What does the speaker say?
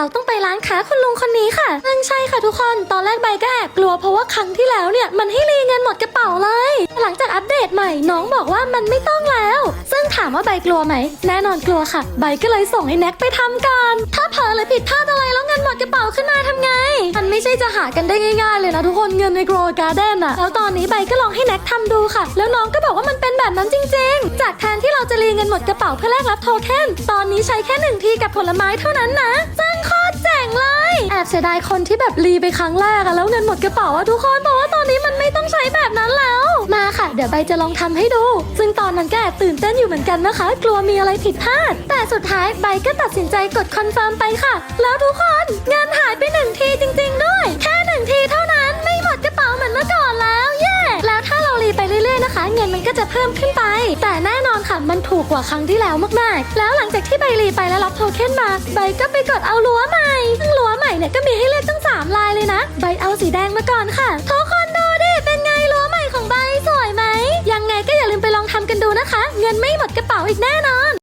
เราต้องไปร้านคะคุณลุงคนนี้ค่ะนั่นใช่ค่ะทุกคน ตอนแรกใบก็แอบกลัวเพราะว่าครั้งที่แล้วเนี่ยมันให้รีเงินหมดกระเป๋าเลย หลังจากอัปเดตใหม่น้องบอกว่ามันไม่ต้องแล้ว ซึ่งถามว่าใบกลัวไหม แน่นอนกลัวค่ะ ใบก็เลยส่งให้แน็กไปทำกันถ้าเผลอหรือผิดพลาดอะไรแล้วเงินหมดกระเป๋าขึ้นมาทำไง มันไม่ใช่จะหากันได้ง่ายๆเลยนะทุกคนเงินในโกลการ์เด้นอะแล้วตอนนี้ใบก็ลองให้แน็กทำดูค่ะ แล้วน้องก็บอกว่ามันเป็นแบบนั้นจริง ๆ จากแทนที่เราจะรีเงินหมดกระเป๋าเพื่อแลกรับโทเค็นตอนนี้ใช้แค่หนึ่งทีกับผลไม้เท่านั้นนะ แอบเสียดายคนที่แบบรีไปครั้งแรกอะแล้วเงินหมดกระเป๋าอะทุกคนเพราะว่าตอนนี้มันไม่ต้องใช้แบบนั้นแล้ว มาค่ะ เดี๋ยวใบจะลองทำให้ดู ซึ่งตอนนั้นก็แอบตื่นเต้นอยู่เหมือนกันนะคะ กลัวมีอะไรผิดพลาด แต่สุดท้ายใบก็ตัดสินใจกดคอนเฟิร์มไปค่ะ แล้วทุกคนเงินหายไปหนึ่งทีจริง ๆ ด้วย แค่หนึ่งทีเท่านั้นไม่หมดกระเป๋าเหมือนเมื่อก่อนแล้วเย้แล้วถ้าเรารีไปเรื่อยๆนะคะ เงินมันก็จะเพิ่มขึ้นไป แต่แน่นอนค่ะมันถูกกว่าครั้งที่แล้วมากๆ แล้วหลังจากที่ใบรีไปแล้วรับโทเค็นมาใบก็ไปกดเอารั้วใหม่ซึ่งลัว เนี่ยก็มีให้เลือกตั้งสามลายเลยนะ ใบเอาสีแดงมาก่อนค่ะทุกคนดูดิ เป็นไงรั้วใหม่ของใบสวยไหม ยังไงก็อย่าลืมไปลองทำกันดูนะคะ เงินไม่หมดกระเป๋าอีกแน่นอน